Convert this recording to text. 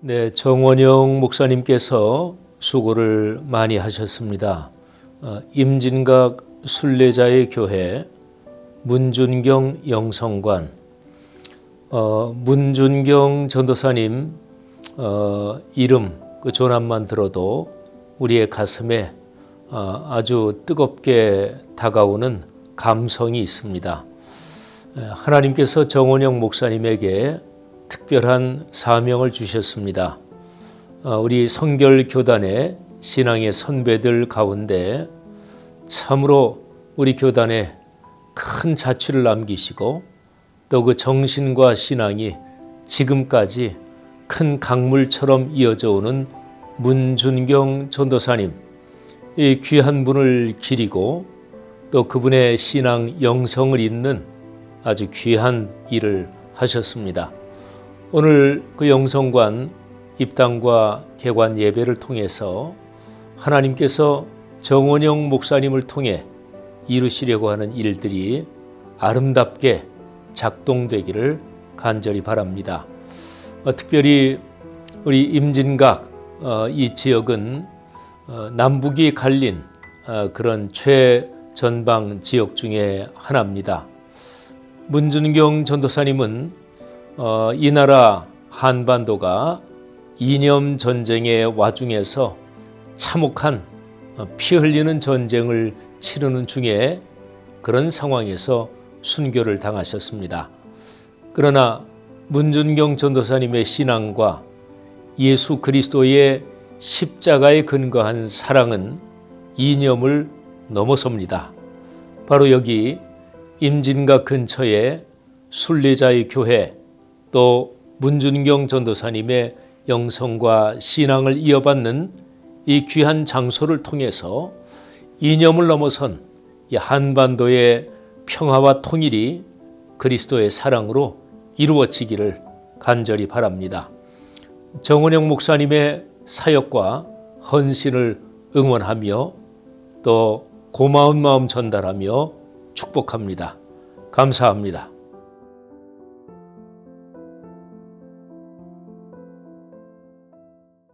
네, 정원영 목사님께서 수고를 많이 하셨습니다. 어, 임진각 순례자의 교회 문준경 영성관 어, 문준경 전도사님 어, 이름 그 조남만 들어도 우리의 가슴에 어, 아주 뜨겁게 다가오는 감성이 있습니다. 에, 하나님께서 정원영 목사님에게 특별한 사명을 주셨습니다. 어, 우리 성결 교단의 신앙의 선배들 가운데 참으로 우리 교단에 큰 자취를 남기시고 또 그 정신과 신앙이 지금까지 큰 강물처럼 이어져 오는 문준경 전도사님 이 귀한 분을 기리고 또 그분의 신앙 영성을 잇는 아주 귀한 일을 하셨습니다. 오늘 그 영성관 입당과 개관 예배를 통해서 하나님께서 정원영 목사님을 통해 이루시려고 하는 일들이 아름답게 작동되기를 간절히 바랍니다. 어, 특별히 우리 임진각 어, 이 지역은 어, 남북이 갈린 어, 그런 최전방 지역 중에 하나입니다. 문준경 전도사님은 어, 이 나라 한반도가 이념 전쟁의 와중에서 참혹한 어, 피 흘리는 전쟁을 치르는 중에 그런 상황에서 순교를 당하셨습니다. 그러나 문준경 전도사님의 신앙과 예수 그리스도의 십자가에 근거한 사랑은 이념을 넘어섭니다. 바로 여기 임진각 근처에 순례자의 교회 또 문준경 전도사님의 영성과 신앙을 이어받는 이 귀한 장소를 통해서 이념을 넘어선 이 한반도의 평화와 통일이 그리스도의 사랑으로 이루어지기를 간절히 바랍니다. 정은영 목사님의 사역과 헌신을 응원하며 또 고마운 마음 전달하며 축복합니다. 감사합니다.